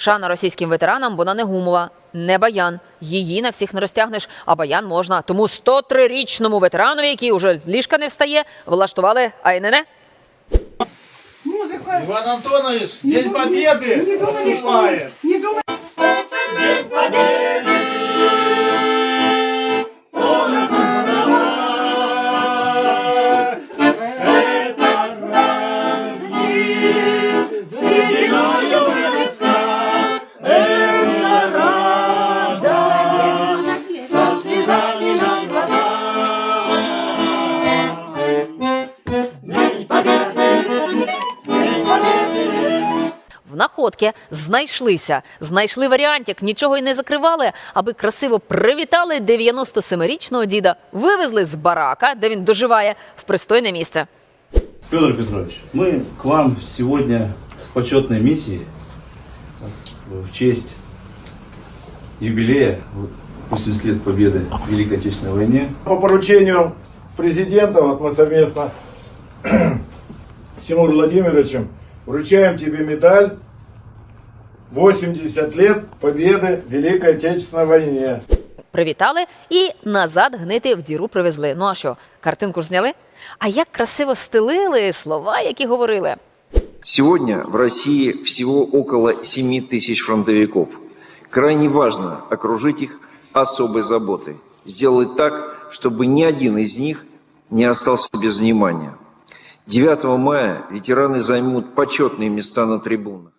Шана російським ветеранам, вона не гумова, не баян. Її на всіх не розтягнеш, а баян можна. Тому 103-річному ветеранові, який уже з ліжка не встає, влаштували айнене. Музика. Іван Антонович, День Победы Не думали. Не думали, В находки знайшлися, знайшли варіантик, нічого й не закривали, аби красиво привітали 97-річного діда, вивезли з барака, де він доживає, в пристойне місце. Петр Петрович, мы к вам сегодня с почетной миссией вот, в честь юбилея, вот, 80 лет победы в Великой Отечественной войне. По поручению президента, вот мы совместно с Тимуром Владимировичем вручаем тебе медаль 80 лет победы в Великой Отечественной войне. Привітали і назад гнити в діру привезли. Ну а що, картинку ж зняли? А як красиво стелили слова, які говорили. Сегодня в России всего около 7 тысяч фронтовиков. Крайне важно окружить их особой заботой. Сделать так, чтобы ни один из них не остался без внимания. 9 мая ветераны займут почетные места на трибунах.